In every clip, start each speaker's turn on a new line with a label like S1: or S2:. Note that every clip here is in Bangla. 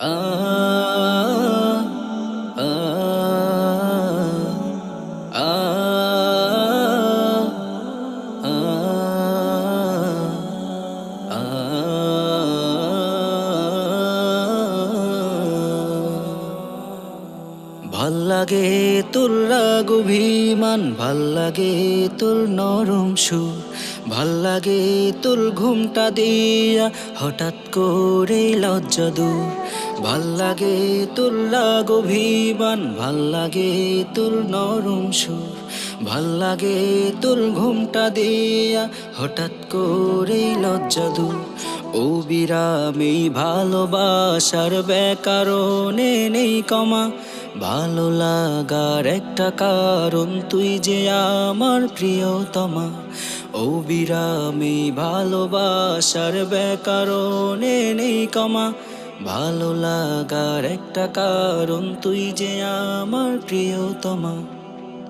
S1: Oh. লাগে তোর রাগ অভিমান, ভালো লাগে তোর নরম সুর, ভালো লাগে তোর ঘুমটা দিয়া হঠাৎ করে লজ্জা দূর। ভালো লাগে তোর রাগ অভিমান, ভালো লাগে তোর নরম সুর, ভালো লাগে তোর ঘুমটা দিয়া হঠাৎ করে লজ্জা দূর। ও বিরামি ভালোবাসার বেকারণে নেই কমা। ভালো লাগার একটা কারণ তুই যে আমার প্রিয়তমা। ও বিরামি ভালোবাসার বেকারণে নেই কমা। ভালো লাগার একটা কারণ তুই যে আমার প্রিয়তমা।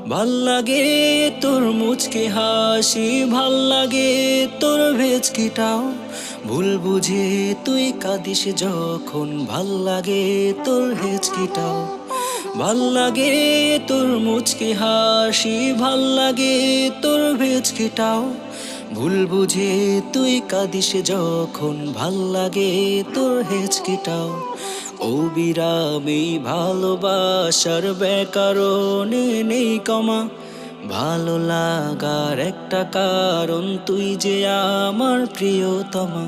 S1: ভালো লাগে তোর মুচকে হাসি, ভালো লাগে তোর ভেজকিটাও। ভুল বুঝে তুই কাঁদিস যখন ভালো লাগে তোর হেচকিটাও ভালো লাগে তোর মুচকে হাসি, ভালো লাগে তোর ভেজকিটাও ভুল বুঝে তুই কাঁদিস যখন ভালো লাগে তোর হেচকিটাও। ও বিরামি ভালোবাসার বেকারণে নেই কমা। ভালো লাগার একটা কারণ তুই যে আমার প্রিয়তমা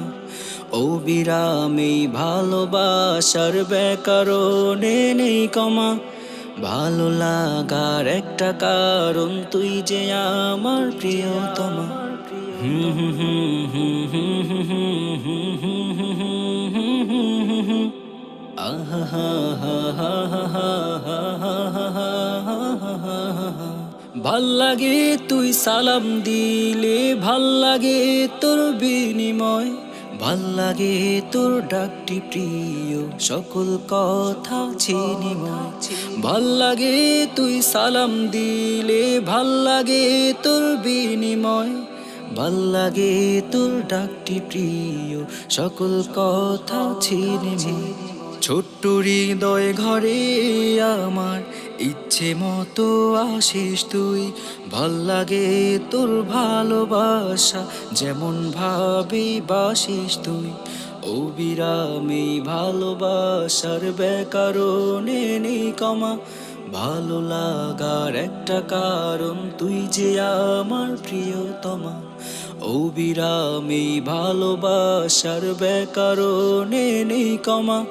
S1: ও বিরামি ভালোবাসার বেকারণে নেই কমা ভালো লাগার একটা কারণ তুই যে আমার প্রিয়তমা হুম হুম হুম হুম হুম হুম হুম হুম হুম হুম হুম হুম হুম ভালো লাগে তুই সালাম দিলে, ভালো লাগে তোর বিনিময়, ভালো লাগে তোর ডাকটি প্রিয়, সকল কথা চিনিময় ভালো লাগে তুই সালাম দিলে, ভালো লাগে তোর বিনিময়, ভালো লাগে তোর ডাকটি প্রিয়, সকল কথা চিনিময় ছোট্ট হৃদয় ঘরে আমার ইচ্ছে মতো আসিস তুই, ভালো লাগে তোর ভালোবাসা, যেমন ভাবে বাসিস তুই। ও বিরামে ভালোবাসার বেকারণে নেই কমা ভালো লাগার একটা কারণ তুই যে আমার প্রিয়তমা। ও বিরামে ভালোবাসার বেকারণে নেই কমা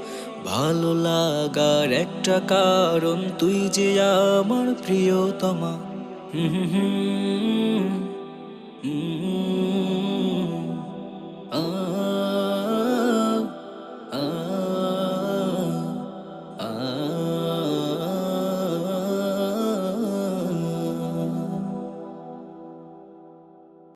S1: ভালো লাগার একটা কারণ তুই যে আমার প্রিয়তমা হুম হুম হুম আ